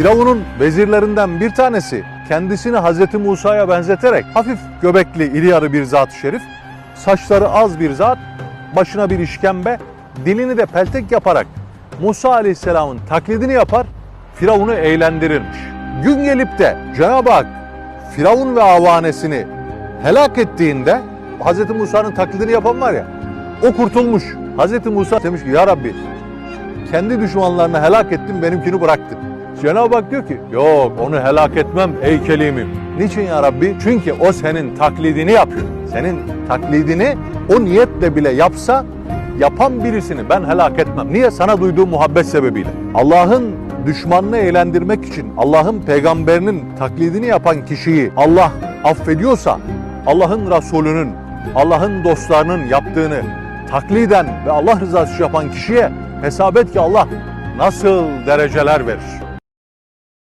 Firavun'un vezirlerinden bir tanesi kendisini Hazreti Musa'ya benzeterek hafif göbekli iri yarı bir zat-ı şerif, saçları az bir zat, başına bir işkembe, dilini de peltek yaparak Musa Aleyhisselam'ın taklidini yapar, Firavun'u eğlendirirmiş. Gün gelip de Cenab-ı Hak Firavun ve avanesini helak ettiğinde Hazreti Musa'nın taklidini yapan var ya, o kurtulmuş. Hazreti Musa demiş ki ya Rabbi kendi düşmanlarını helak ettin benimkini bıraktın. Cenab-ı Hak diyor ki yok onu helak etmem ey kelimim. Niçin ya Rabbi? Çünkü o senin taklidini yapıyor. Senin taklidini o niyetle bile yapsa yapan birisini ben helak etmem. Niye? Sana duyduğu muhabbet sebebiyle. Allah'ın düşmanını eğlendirmek için Allah'ın peygamberinin taklidini yapan kişiyi Allah affediyorsa Allah'ın Resulü'nün, Allah'ın dostlarının yaptığını takliden ve Allah rızası yapan kişiye hesap et ki Allah nasıl dereceler verir.